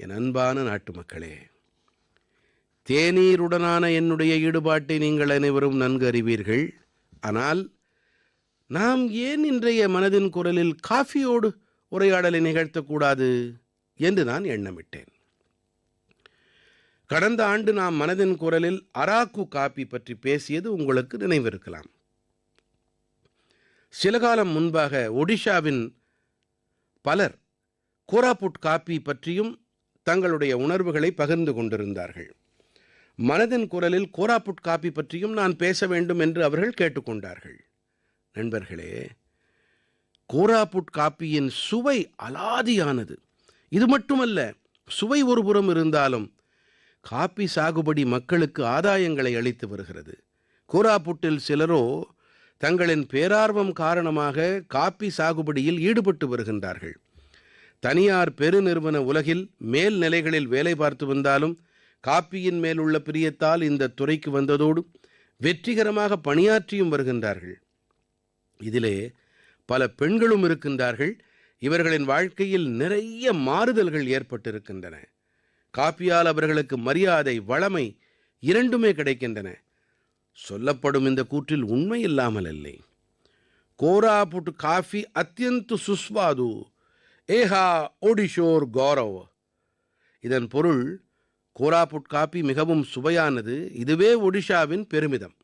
என் அன்பான நாட்டு மக்களே தேநீருடனான என்னுடைய ஈடுபாட்டை நீங்கள் அனைவரும் நன்கு அறிவீர்கள். ஆனால் நாம் ஏன் இன்றைய மனதின் குரலில் காஃபியோடு உரையாடலை நிகழ்த்தக்கூடாது என்று நான் எண்ணமிட்டேன். கடந்த ஆண்டு நாம் மனதின் குரலில் அராக்கு காப்பி பற்றி பேசியது உங்களுக்கு நினைவிருக்கலாம். சில காலம் முன்பாக ஒடிஷாவின் பலர் கோராபுட் காப்பி பற்றியும் தங்களுடைய உணர்வுகளை பகிர்ந்து கொண்டிருந்தார்கள். மனதின் குரலில் கோராப்புட் காப்பி பற்றியும் நான் பேச வேண்டும் என்று அவர்கள் கேட்டுக்கொண்டார்கள். நண்பர்களே கோராப்புட் காப்பியின் சுவை அலாதியானது. இது மட்டுமல்ல சுவை ஒருபுறம் இருந்தாலும் காப்பி சாகுபடி மக்களுக்கு ஆதாயங்களை அளித்து வருகிறது. கோராப்புட்டில் சிலரோ தங்களின் பேரார்வம் காரணமாக காப்பி சாகுபடியில் ஈடுபட்டு வருகின்றார்கள். தனியார் பெருநிறுவன உலகில் மேல் நிலைகளில் வேலை பார்த்து வந்தாலும் காப்பியின் மேல் உள்ள பிரியத்தால் இந்த துறைக்கு வந்ததோடு வெற்றிகரமாக பணியாற்றியும் வருகின்றார்கள். இதிலே பல பெண்களும் இருக்கின்றார்கள். இவர்களின் வாழ்க்கையில் நிறைய மாறுதல்கள் ஏற்பட்டிருக்கின்றன. காப்பியால் அவர்களுக்கு மரியாதை வளமை இரண்டுமே கிடைக்கின்றன. சொல்லப்படும் இந்த கூற்றில் உண்மை இல்லாமல் இல்லை. கோராபுட் காஃபி அத்தியந்த சுஸ்வாது. ஏஹா ஒடிஷோர் கௌரவ். இதன் பொருள் கோராபுட் காப்பி மிகவும் சுவையானது இதுவே ஒடிஷாவின் பெருமிதம்.